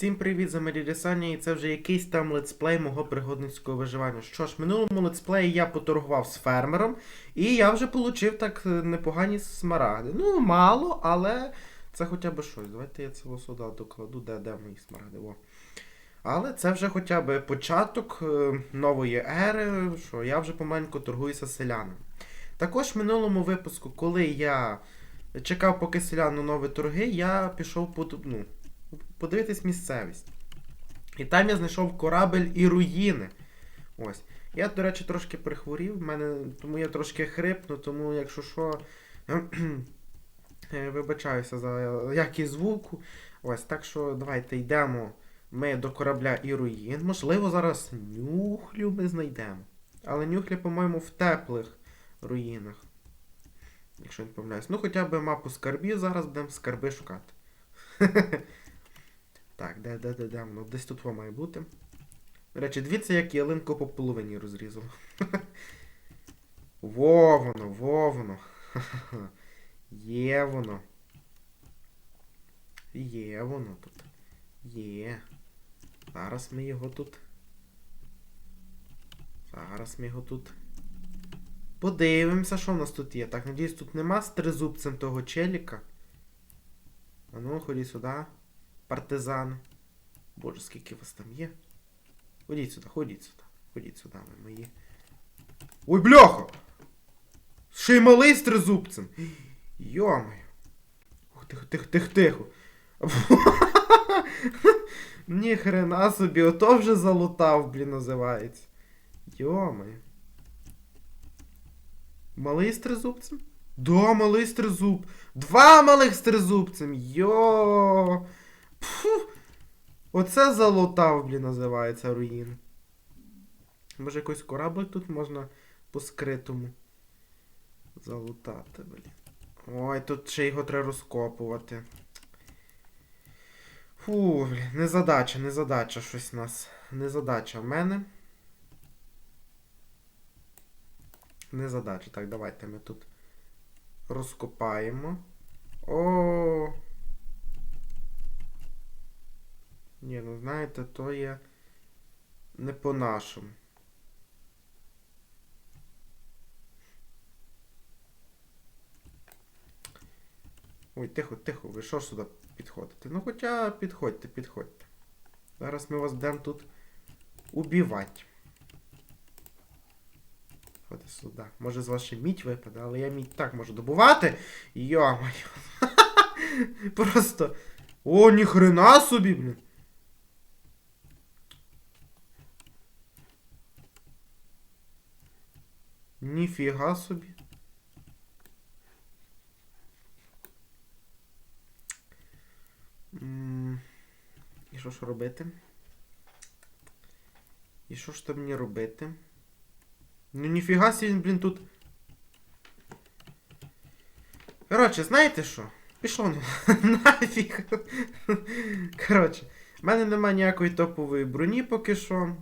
Всім привіт, за Саня, і це вже якийсь там летсплей мого пригодницького виживання. Що ж, в минулому летсплеї я поторгував з фермером, і я вже отримав так е, непогані смарагди. Ну, мало, але це хоча б щось. Давайте я цього сюди докладу, де, де мої смарагди. О. Але це вже хоча б початок е, нової ери, що я вже помаленьку торгуюся селянами. Також в минулому випуску, коли я чекав, поки селяну нові торги, я пішов по, ну, подивитись місцевість. І там я знайшов корабель і руїни. Ось. Я, до речі, трошки прихворів, мене, тому я трошки хрипну, тому якщо що, е, вибачаюся за якість звуку. Ось, так що давайте йдемо ми до корабля і руїн. Можливо, зараз нюхлю ми знайдемо. Але нюхлі, по-моєму, в теплих руїнах. Якщо не помиляюсь. Ну, хоча б мапу скарбів, зараз будемо скарби шукати. Так, де, де, де, де воно? Десь тут воно має бути. До речі, дивіться, як ялинку по половині розрізало. Во воно, во воно. Є воно. Є воно тут. Є. Зараз ми його тут. Зараз ми його тут. Подивимося, що в нас тут є. Так, надіюсь, тут нема з тризубцем того челіка. А ну, ході сюди. Партизани. Боже, скільки вас там є. Ходіть сюди, ходіть сюди. Ходіть сюди, ви мої. Ой, бляха! Ще й малий з тризубцем. Йомаю. Тихо, тихо, тихо, тихо. Ні хрена собі, ото вже залутав, блін, називається. Йомаю. Малий з тризубцем? Да, малий з тризуб. Два малих з тризубцем. Йо. Фу. Оце залутав, блін, називається руїн. Може якийсь кораблик тут можна по скритому залутати, блін. Ой, тут ще його треба розкопувати. Фу, блін, незадача, незадача щось у нас. Незадача в мене. Незадача. Так, давайте ми тут розкопаємо. О. Ні, ну знаєте, то є не по-нашому. Ой, тихо, тихо, ви що сюди підходите? Ну хоча підходьте, підходьте. Зараз ми вас будемо тут убивати. Ходи сюди. Може з вас мідь випаде, але я мідь так можу добувати. Йо-моє. Просто. О, ніхрена собі, блін. Ніфіга собі. І що ж робити? І що ж там мені робити? Ну ніфіга собі, блін, тут. Коротше, знаєте що? Пішло на- нафіг. Коротше, в мене немає ніякої топової броні поки що.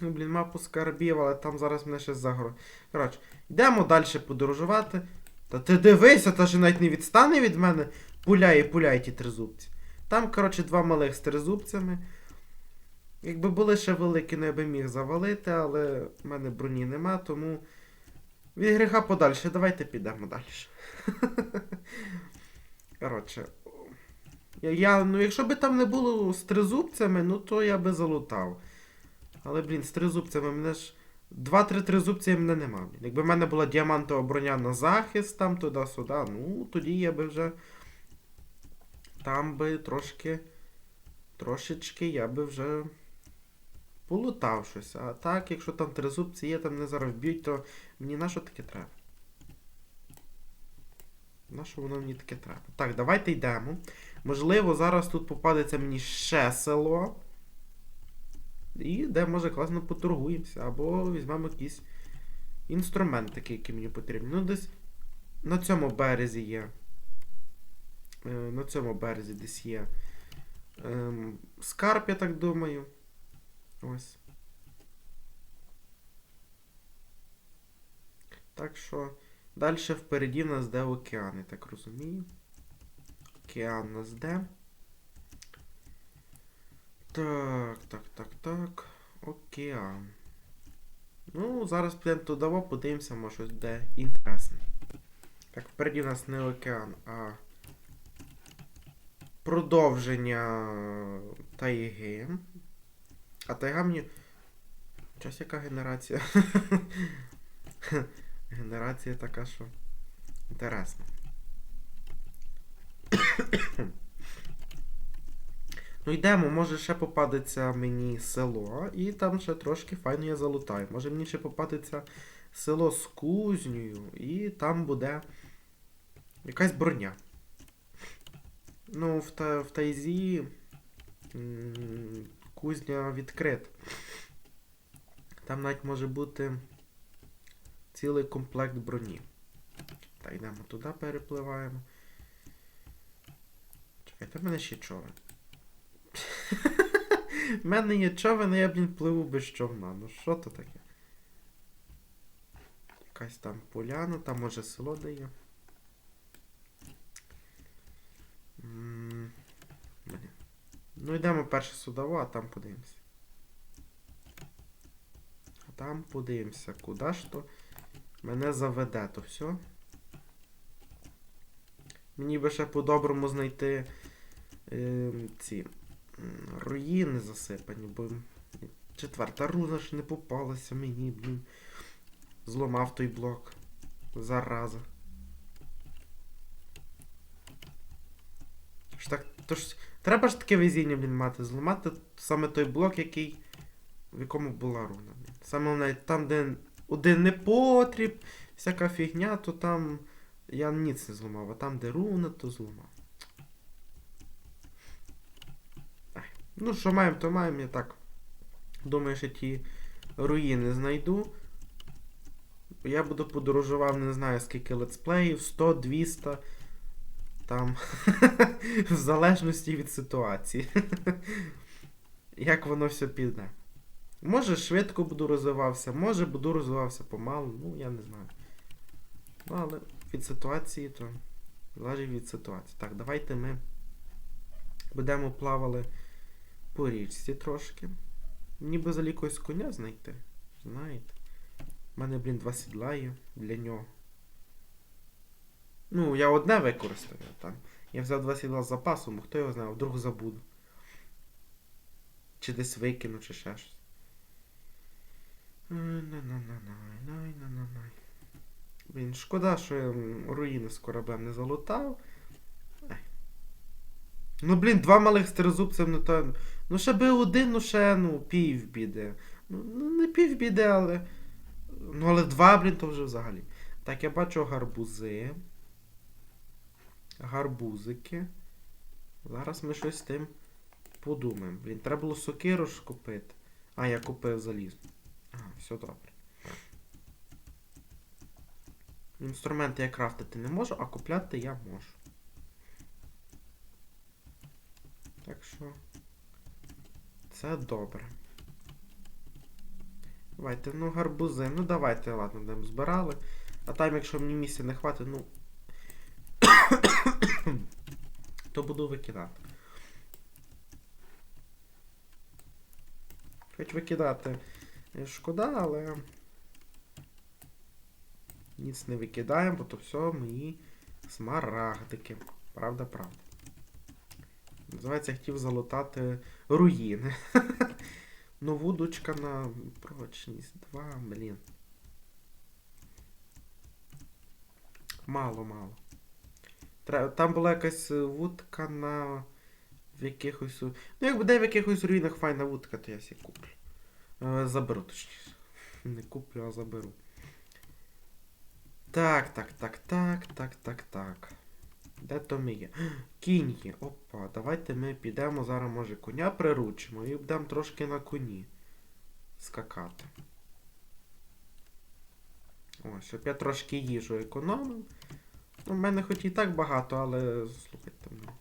Ну, блін, мапу скарбів, але там зараз мене ще загро. Коротше, йдемо далі подорожувати. Та ти дивися, та ж навіть не відстане від мене. Пуляє, пуляє ті тризубці. Там, коротше, два малих з тризубцями. Якби були ще великі, ну я би міг завалити, але в мене броні нема, тому. Від гріха подальше, давайте підемо далі. Коротше. Я, ну якщо би там не було з тризубцями, ну то я би залутав. Але, блін, з тризубцями мене ж. Два-три тризубці мене нема. Блін. Якби в мене була діамантова броня на захист, там туди-сюди, ну тоді я би вже. Там би трошки. Трошечки я би вже. Полутав щось. А так, якщо там тризубці є, там не зараз вб'ють, то мені на що таке треба? На що воно мені таке треба? Так, давайте йдемо. Можливо, зараз тут попадеться мені ще село. І де, може, класно поторгуємося. Або візьмемо якісь інструментики, які мені потрібні. Ну, десь на цьому березі є. Е, на цьому березі десь є. Ем, скарб, я так думаю. Ось. Так що. Далі впереді нас де океан, я так розумію. Океан нас де. Так, так, так, так. Океан. Ну, зараз підемо туди, подивимося, може щось де інтересне. Так, впереді в нас не океан, а продовження тайги. А тайга мені. Час яка генерація? Генерація така, що. Інтересна. Ну йдемо, може ще попадеться мені село, і там ще трошки файно я залутаю. Може мені ще попадеться село з кузнею, і там буде якась броня. Ну, в, та, в тайзі кузня відкрита. Там навіть може бути цілий комплект броні. Так, йдемо туди, перепливаємо. Чекайте, в мене ще човен. В мене є човен, а я, блін, пливу без човна. Ну що то таке? Якась там поляна, там може село дає. Ну йдемо перше судово, а там подивимося. А там подивимося, куди ж то мене заведе, то все. Мені би ще по-доброму знайти е, ці руїни засипані, бо четверта руна ж не попалася мені, блін. Зламав той блок. Зараза. Ж так, то ж, треба ж таке везіння, блін, мати. Зламати саме той блок, який. В якому була руна. Саме навіть там, де один непотріб, всяка фігня, то там я ніц не зламав, а там, де руна, то зламав. Ай. Ну, що маємо, то маємо, я так. Думаю, що ті руїни знайду. Я буду подорожував, не знаю скільки летсплеїв, 100, 200. Там. в залежності від ситуації. Як воно все піде. Може швидко буду розвивався, може буду розвивався помалу, ну я не знаю. Ну, але від ситуації то залежить від ситуації. Так, давайте ми будемо плавали по річці трошки. Ніби за якогось коня знайти. Знаєте. У мене, блін, два сідла є для нього. Ну, я одне використаю там. Я взяв два сідла з запасом, хто його знає, вдруг забуду. Чи десь викину, чи ще щось. Блін, шкода, що я руїни з кораблем не залутав. Ну, блін, два малих стерезубців, ну то. Ну ще би один, ну ще, ну, пів біди. Ну, ну не пів біди, але. Ну, але два, блін, то вже взагалі. Так, я бачу гарбузи. Гарбузики. Зараз ми щось з тим подумаємо. Блін, треба було сокиру ж купити. А, я купив залізну. Ага, все добре. Інструменти я крафтити не можу, а купляти я можу. Так що. Це добре. Давайте, ну гарбузи. Ну давайте, ладно, будемо збирали. А там, якщо мені місця не хватить, ну. то буду викидати. Хоч викидати е, шкода, але. Ніц не викидаємо, бо то все мої смарагдики. Правда, правда. Називається, хотів залутати руїни. Ну, вудочка на прочність. Два, блін. Мало, мало. Там була якась вудка на в якихось. Ну, як буде в якихось руїнах файна вудка, то я сі куплю. Е, Заберу, точніше. Не куплю, а заберу. Так, так, так, так, так, так, так. Де то ми є? Кінь є. Опа, давайте ми підемо зараз, може, коня приручимо і будемо трошки на коні скакати. О, щоб я трошки їжу економив. Ну, в мене хоч і так багато, але слухайте ну.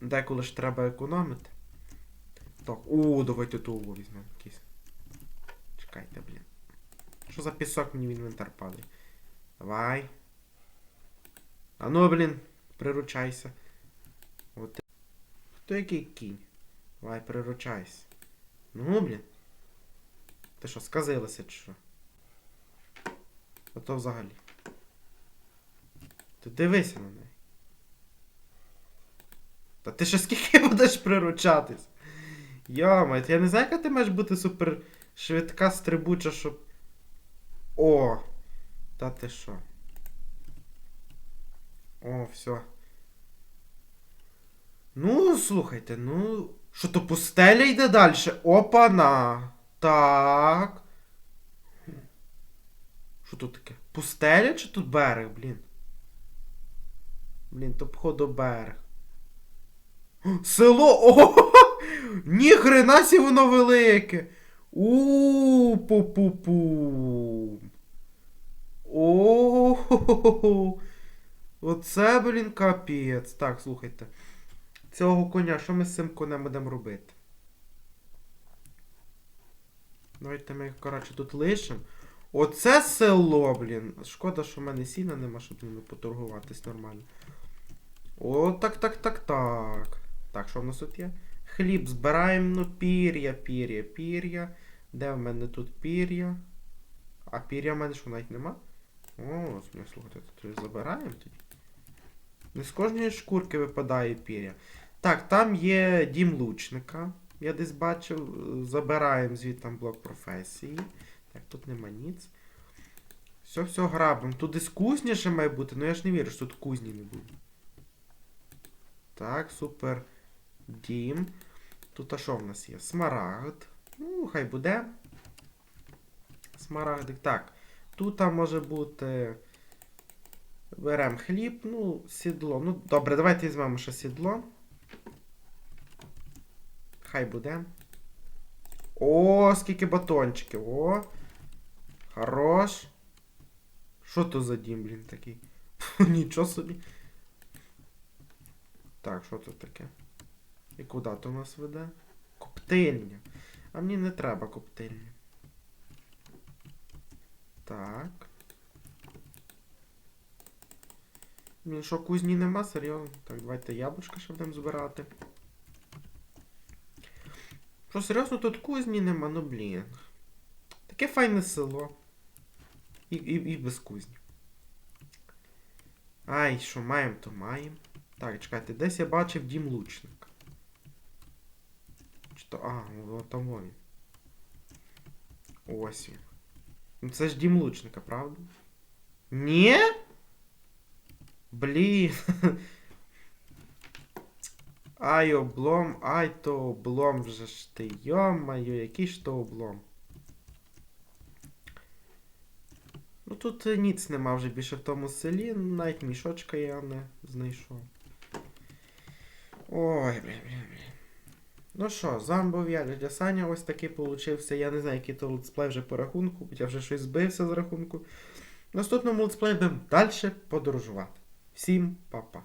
Деколи ж треба економити. Так, о, давайте того візьмемо якийсь. Чекайте, блін. Що за пісок мені в інвентар падає? Давай. А ну, блін, приручайся. От. Хто який кінь? Давай, приручайся. Ну, блін. Ти що, сказилася чи що? А то взагалі. Ти дивися на неї. Та ти ще скільки будеш приручатись? Йома, я не знаю, яка ти маєш бути супер швидка стрибуча, щоб. О! Та ти що? О, все. Ну, слухайте, ну. Що то пустеля йде далі? Опана! Так. Що тут таке? Пустеля чи тут берег, блін? Блін, то походу берег. Село! О! Ніхрена сі воно велике! у пу пу пу о Оце, блін, капець. Так, слухайте. Цього коня, що ми з цим конем будемо робити? Давайте ми їх, коротше, тут лишимо. Оце село, блін. Шкода, що в мене сіна нема, щоб ними поторгуватись нормально. О, так, так, так, так. Так, що в нас тут є? Хліб збираємо, ну, пір'я, пір'я, пір'я. Де в мене тут пір'я? А пір'я в мене що навіть нема? О, слухайте, тут забираємо тоді. Не з кожної шкурки випадає пір'я. Так, там є дім лучника. Я десь бачив. Забираємо звідти блок професії. Так, тут нема ніц. Все, все, грабимо. Тут десь кузня ще має бути, але я ж не вірю, що тут кузні не буде. Так, супер. Дім. Тут а що в нас є? Смарагд. Ну, хай буде. Смарагдик. Так. Тут а може бути. Беремо хліб, ну, сідло. Ну, добре, давайте візьмемо ще сідло. Хай буде. О, скільки батончиків. О. Хорош. Що то за дім, блін, такий? Нічого собі. Так, що це таке? І куди то нас веде? Коптильня. А мені не треба коптильня. Так. Блін, що кузні нема, серйозно? Так, давайте яблучка ще будемо збирати. Що, серйозно, тут кузні нема, ну блін. Таке файне село. І, і, і без кузні. Ай, що маємо, то маємо. Так, чекайте, десь я бачив дім лучника. Чи то. А, ну там він. Ось він. Ну це ж дім лучника, правда? Ні? Блін. Ай, облом, ай, то облом вже ж ти. Йо-моє, який ж то облом. Ну тут е, ніц нема вже більше в тому селі, навіть мішочка я не знайшов. Ой, блін, блін, блін. Ну що, замбов я дядя Саня ось такий получився. Я не знаю, який то летсплей вже по рахунку, я вже щось збився з рахунку. В наступному летсплеї будемо далі подорожувати. Всім па-па.